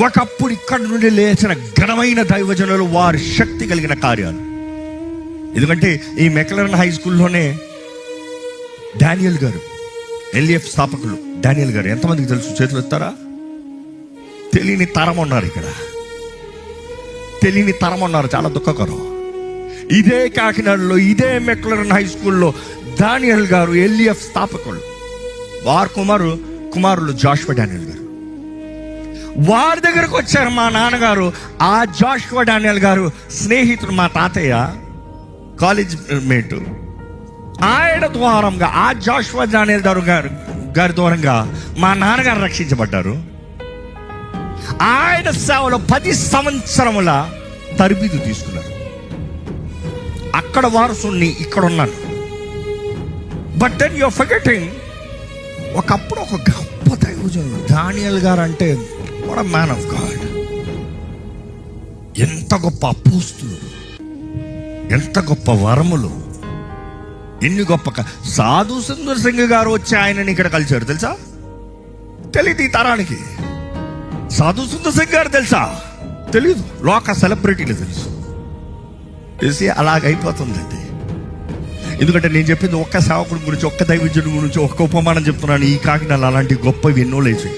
ఒకప్పుడు ఇక్కడి నుండి లేచిన ఘనమైన దైవజనులు వారి శక్తి కలిగిన కార్యాలు. ఎందుకంటే ఈ మెక్లరన్ హై స్కూల్లోనే డానియల్ గారు ఎల్ఎఫ్ స్థాపకులు డానియల్ గారు. ఎంతమందికి తెలుసు? చేతులు ఎత్తారా? తెలియని తరం ఉన్నారు ఇక్కడ. తెలియని తరం ఉన్నారు. చాలా దుఃఖకరం. ఇదే కాకినాడలో ఇదే మెక్లరన్ హై స్కూల్లో డానియల్ గారు ఎల్ఎఫ్ స్థాపకులు. వారు కుమారు కుమారులు జాష్వ డానియల్ గారు. వారి దగ్గరకు వచ్చారు మా నాన్నగారు ఆ జాషువా డానియల్ గారు స్నేహితుడు మా తాతయ్య కాలేజ్ మేటు. ఆయన ద్వారంగా ఆ జాషువా డానియల్ గారు గారు గారి ద్వారంగా మా నాన్నగారు రక్షించబడ్డారు. ఆయన సేవలో పది సంవత్సరముల తరబీదు తీసుకున్నారు. అక్కడ వారసుని ఇక్కడ ఉన్నాను బట్ దెన్ యువర్ ఫర్గెటింగ్ ఒకప్పుడు ఒక గొప్ప దైవజనుడు దానియల్ గారు అంటే కూడా మ్యాన్ ఆఫ్ గాడ్ ఎంత గొప్ప అపోస్తులు. ఎంత గొప్ప వరములు. ఎన్ని గొప్ప సాధు సుందర్ సింగ్ గారు వచ్చి ఆయనని ఇక్కడ కలిశారు తెలుసా? తెలియదు ఈ తరానికి. సాధు సుందర్ సింగ్ గారు తెలుసా? తెలియదు లోక సెలబ్రిటీలు తెలుసు. తెలిసి అలాగైపోతుందండి. ఎందుకంటే నేను చెప్పింది ఒక్క సేవకుడి గురించి ఒక్క దైవజుడి గురించి ఒక్క ఉపమానం చెప్తున్నాను. ఈ కాకినాడ అలాంటి గొప్పవి ఎన్నో లేచాయి